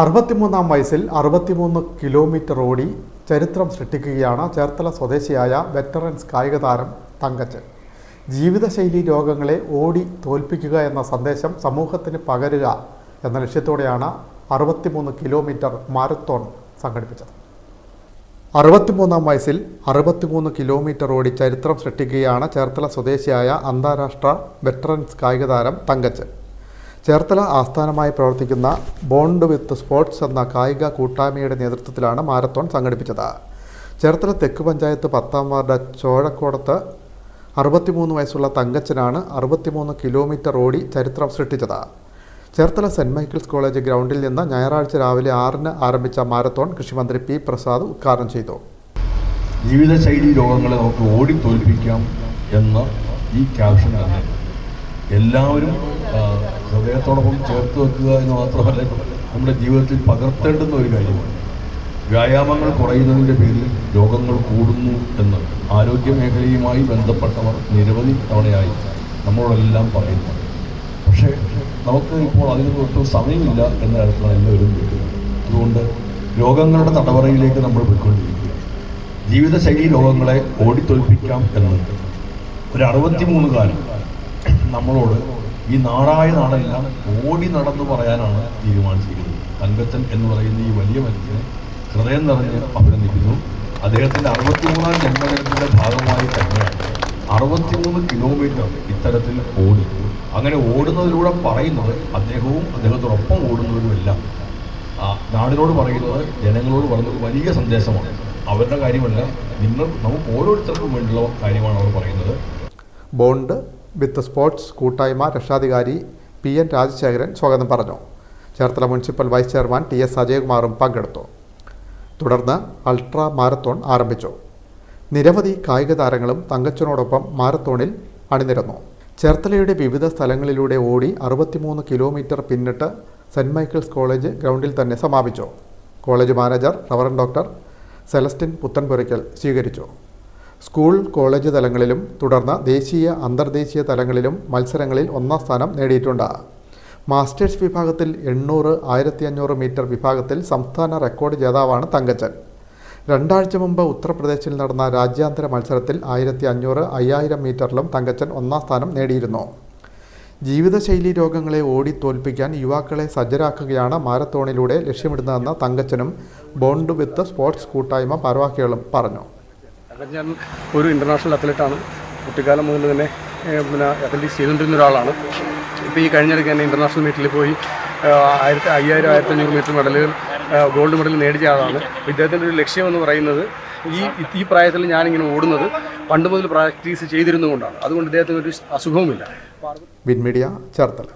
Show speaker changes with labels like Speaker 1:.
Speaker 1: അറുപത്തിമൂന്നാം വയസ്സിൽ അറുപത്തിമൂന്ന് കിലോമീറ്റർ ഓടി ചരിത്രം സൃഷ്ടിക്കുകയാണ് ചേർത്തല സ്വദേശിയായ വെറ്ററൻസ് കായിക താരം തങ്കച്ചൻ. ജീവിതശൈലി രോഗങ്ങളെ ഓടി തോൽപ്പിക്കുക എന്ന സന്ദേശം സമൂഹത്തിന് പകരുക എന്ന ലക്ഷ്യത്തോടെയാണ് അറുപത്തിമൂന്ന് കിലോമീറ്റർ മാരത്തോൺ സംഘടിപ്പിച്ചത്. അറുപത്തിമൂന്നാം വയസ്സിൽ അറുപത്തിമൂന്ന് കിലോമീറ്റർ ഓടി ചരിത്രം സൃഷ്ടിക്കുകയാണ് ചേർത്തല സ്വദേശിയായ അന്താരാഷ്ട്ര വെറ്ററൻസ് കായിക താരം തങ്കച്ചൻ. ചേർത്തല ആസ്ഥാനമായി പ്രവർത്തിക്കുന്ന ബോണ്ട് വിത്ത് സ്പോർട്സ് എന്ന കായിക കൂട്ടായ്മയുടെ നേതൃത്വത്തിലാണ് മാരത്തോൺ സംഘടിപ്പിച്ചത്. ചേർത്തല തെക്ക് പഞ്ചായത്ത് പത്താം വാർഡ് ചോഴക്കോടത്ത് അറുപത്തിമൂന്ന് വയസ്സുള്ള തങ്കച്ചനാണ് അറുപത്തിമൂന്ന് കിലോമീറ്റർ ഓടി ചരിത്രം സൃഷ്ടിച്ചത്. ചേർത്തല സെന്റ് മൈക്കിൾസ് കോളേജ് ഗ്രൗണ്ടിൽ നിന്ന് ഞായറാഴ്ച രാവിലെ ആറിന് ആരംഭിച്ച മാരത്തോൺ കൃഷിമന്ത്രി പി പ്രസാദ് ഉദ്ഘാടനം ചെയ്തു.
Speaker 2: ജീവിതശൈലി രോഗങ്ങളെ നമുക്ക് ഓടി തോൽപ്പിക്കാം എന്ന ഈ ക്യാപ്ഷൻ തന്നെ എല്ലാവരും ഹൃദയത്തോടൊപ്പം ചേർത്ത് വെക്കുക എന്ന് മാത്രമല്ല നമ്മുടെ ജീവിതത്തിൽ പകർത്തേണ്ടുന്ന ഒരു കാര്യമാണ്. വ്യായാമങ്ങൾ കുറയുന്നതിന്റെ പേരിൽ രോഗങ്ങൾ കൂടുന്നു എന്ന് ആരോഗ്യ മേഖലയുമായി ബന്ധപ്പെട്ടവർ നിരവധി തവണയായി നമ്മളോടെല്ലാം പറയുന്നു. പക്ഷേ നമുക്ക് ഇപ്പോൾ അതിന് ഒട്ടും സമയമില്ല എന്ന തരത്തിലാണ് എല്ലാവരും കേൾക്കുന്നത്. അതുകൊണ്ട് രോഗങ്ങളുടെ തടവറയിലേക്ക് നമ്മൾ പോയിക്കൊണ്ടിരിക്കുക. ജീവിതശൈലി രോഗങ്ങളെ ഓടിത്തൊൽപ്പിക്കാം എന്ന് ഒരു അറുപത്തിമൂന്ന് കാലം നമ്മളോട് ഈ നാടായ നാടെല്ലാം ഓടി നടന്നു പറയാനാണ് തീരുമാനിച്ചിരിക്കുന്നത്. തങ്കച്ചൻ എന്ന് പറയുന്ന ഈ വലിയ മനുഷ്യനെ ഹൃദയം നിറഞ്ഞ് അഭിനന്ദിക്കുന്നു. അദ്ദേഹത്തിന്റെ അറുപത്തിമൂന്നാം ജന്മദിനത്തിന്റെ ഭാഗമായി തന്നെയാണ്. അറുപത്തിമൂന്ന് കിലോമീറ്റർ ഇത്തരത്തിൽ ഓടി. അങ്ങനെ ഓടുന്നതിലൂടെ പറയുന്നത് അദ്ദേഹവും അദ്ദേഹത്തോടൊപ്പം ഓടുന്നവരുമെല്ലാം. നാടിനോട് പറയുന്നത് ജനങ്ങളോട് പറയുന്നത് വലിയ സന്ദേശമാണ്. അവരുടെ കാര്യമല്ല നിങ്ങൾ നമുക്ക് ഓരോരുത്തർക്കും വേണ്ടിയുള്ള കാര്യമാണ് അവർ പറയുന്നത്.
Speaker 1: ബോണ്ട് വിത്ത് സ്പോർട്സ് കൂട്ടായ്മ രക്ഷാധികാരി പി എൻ രാജശേഖരൻ സ്വാഗതം പറഞ്ഞു. Cherthala municipal vice chairman T S അജയകുമാറും പങ്കെടുത്തു. തുടർന്ന് അൾട്രാ മാരത്തോൺ ആരംഭിച്ചു. നിരവധി കായിക താരങ്ങളും തങ്കച്ചനോടൊപ്പം മാരത്തോണിൽ അണിനിരന്നു. ചേർത്തലയുടെ വിവിധ സ്ഥലങ്ങളിലൂടെ ഓടി അറുപത്തിമൂന്ന് കിലോമീറ്റർ പിന്നിട്ട് സെന്റ് മൈക്കിൾസ് കോളേജ് ഗ്രൗണ്ടിൽ തന്നെ സമാപിച്ചു. College manager reverend doctor Celestine Puthenpurackal സ്വീകരിച്ചു. സ്കൂൾ കോളേജ് തലങ്ങളിലും തുടർന്ന് ദേശീയ അന്തർദേശീയ തലങ്ങളിലും മത്സരങ്ങളിൽ ഒന്നാം സ്ഥാനം നേടിയിട്ടുണ്ട്. മാസ്റ്റേഴ്സ് വിഭാഗത്തിൽ എണ്ണൂറ് ആയിരത്തി അഞ്ഞൂറ് മീറ്റർ വിഭാഗത്തിൽ സംസ്ഥാന റെക്കോർഡ് ജേതാവാണ് തങ്കച്ചൻ. രണ്ടാഴ്ച മുമ്പ് ഉത്തർപ്രദേശിൽ നടന്ന രാജ്യാന്തര മത്സരത്തിൽ ആയിരത്തി അഞ്ഞൂറ് അയ്യായിരം മീറ്ററിലും തങ്കച്ചൻ ഒന്നാം സ്ഥാനം നേടിയിരുന്നു. ജീവിതശൈലി രോഗങ്ങളെ ഓടി തോൽപ്പിക്കാൻ യുവാക്കളെ സജ്ജരാക്കുകയാണ് മാരത്തോണിലൂടെ ലക്ഷ്യമിടുന്നതെന്ന് തങ്കച്ചനും ബോണ്ട് വിത്ത് സ്പോർട്സ് കൂട്ടായ്മ ഭാരവാഹികളും പറഞ്ഞു.
Speaker 3: ഞാൻ ഒരു ഇന്റർനാഷണൽ അത്ലറ്റാണ് കുട്ടിക്കാലം മുതൽ തന്നെ പിന്നെ അത്ലറ്റിക്സ് ചെയ്തുകൊണ്ടിരുന്ന ഒരാളാണ്. ഇപ്പോൾ ഈ കഴിഞ്ഞിടയ്ക്ക് തന്നെ ഇന്റർനാഷണൽ മീറ്റിൽ പോയി ആയിരത്തി അയ്യായിരം ആയിരത്തി അഞ്ഞൂറ് മീറ്റർ മെഡലുകൾ ഗോൾഡ് മെഡൽ നേടിയ ആളാണ്. ഇദ്ദേഹത്തിന്റെ ഒരു ലക്ഷ്യമെന്ന് പറയുന്നത് ഈ ഈ പ്രായത്തിൽ ഞാനിങ്ങനെ ഓടുന്നത് പണ്ട് മുതൽ പ്രാക്ടീസ് ചെയ്തിരുന്നുകൊണ്ടാണ് അതുകൊണ്ട് ഇദ്ദേഹത്തിന് ഒരു അസുഖവുമില്ല.
Speaker 1: Win media Cherthala.